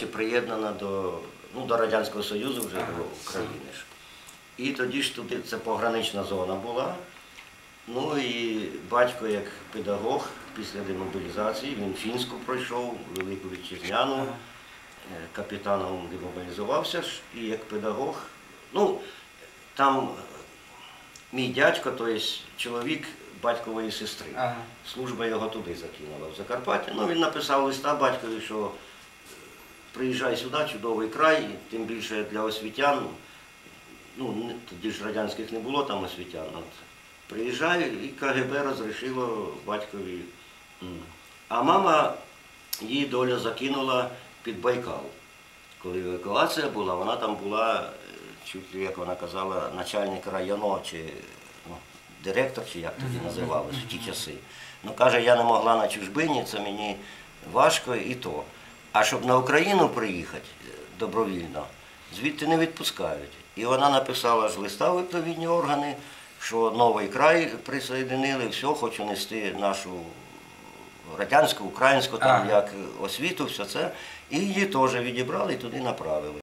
Чи приєднана до, ну, до Радянського Союзу вже до України ж. І тоді ж туди це погранична зона була. Ну і батько як педагог після демобілізації, він фінську пройшов, Велику Вітчизняну, е, капітаном демобілізувався ж, і як педагог. Ну, там е, мій дядько, тобто чоловік батькової сестри. Ага. Служба його туди закинула в Закарпаття. Ну, він написав листа батькові, що приїжджай сюди, чудовий край, тим більше для освітян. Ну, тоді ж радянських не було там освітян. От. Приїжджай, і КГБ розрішило батькові. А мама її доля закинула під Байкал. Коли евакуація була, вона там була, е, чуть як вона казала, начальник району чи ну, директор, чи як тоді називалось в ті часи. Ну каже, я не могла на чужбині, це мені важко і то. А щоб на Україну приїхати е, добровільно, звідти не відпускають. І вона написала ж листа в відповідні органи, що новий край присоєдинили, все, хочу нести нашу радянську, українську, там Ага. як освіту, все це. І її теж відібрали і туди направили.